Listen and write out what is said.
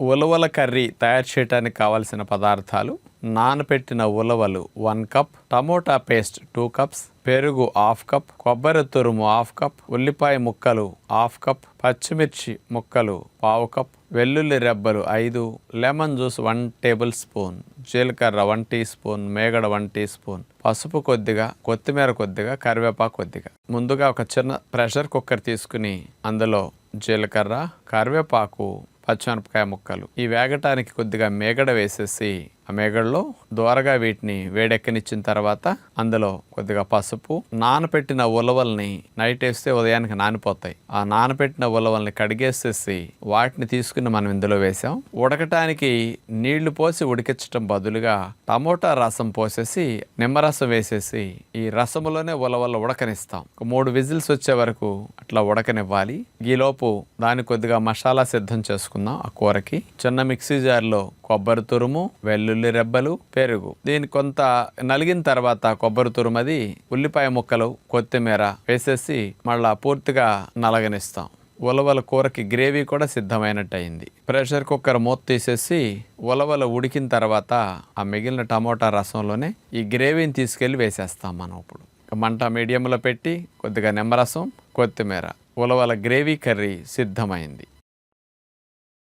ఉలవల కర్రీ తయారు చేయడానికి కావాల్సిన పదార్థాలు నానబెట్టిన ఉలవలు one cup tomato paste two cups పెరుగు హాఫ్ కప్ కొబ్బరి తురుము హాఫ్ కప్ ఉల్లిపాయ ముక్కలు హాఫ్ కప్ పచ్చిమిర్చి ముక్కలు పావు కప్ వెల్లుల్లి రెబ్బలు ఐదు lemon juice one tablespoon జీలకర్ర వన్ టీ స్పూన్ మేగడ వన్ టీ స్పూన్ పసుపు కొద్దిగా కొత్తిమీర కొద్దిగా కరివేపాకు కొద్దిగా. ముందుగా ఒక చిన్న ప్రెషర్ కుక్కర్ తీసుకుని అందులో జీలకర్ర కరివేపాకు పచ్చిమిరపకాయ ముక్కలు. ఈ వేగటానికి కొద్దిగా మేగడ వేసేసి ఆ మేగడలో దోరగా వీటిని వేడెక్కనిచ్చిన తర్వాత అందులో కొద్దిగా పసుపు నానపెట్టిన ఉలవల్ని నైట్ వేస్తే ఉదయానికి నానిపోతాయి. ఆ నానపెట్టిన ఉలవల్ని కడిగేసేసి వాటిని తీసుకుని మనం ఇందులో వేసాం. ఉడకటానికి నీళ్ళు పోసి ఉడికించడం బదులుగా టమోటా రసం పోసేసి నిమ్మరసం వేసేసి ఈ రసములోనే ఉలవల ఉడకనిస్తాం. ఒక మూడు విజిల్స్ వచ్చే వరకు అట్లా ఉడకనివ్వాలి. ఈలోపు దాని కొద్దిగా మసాలా సిద్ధం చేసుకుందాం ఆ కూరకి. చిన్న మిక్సీ జార్లో కొబ్బరి తురుము వెల్లుల్లి రెబ్బలు పెరుగు. దీని కొంత నలిగిన తర్వాత కొబ్బరి తురుమది ఉల్లిపాయ ముక్కలు కొత్తిమీర వేసేసి మళ్ళా పూర్తిగా నలగనిస్తాం. ఉలవల కూరకి గ్రేవీ కూడా సిద్ధమైనట్టు అయింది ప్రెషర్ కుక్కర్ మూత తీసేసి ఉలవల ఉడికిన తర్వాత ఆ మిగిలిన టమోటా రసంలోనే ఈ గ్రేవీని తీసుకెళ్ళి వేసేస్తాం మనం ఇప్పుడు. మంట మీడియంలో పెట్టి కొద్దిగా నిమ్మరసం కొత్తిమీర ఉలవల గ్రేవీ కర్రీ సిద్ధమైంది.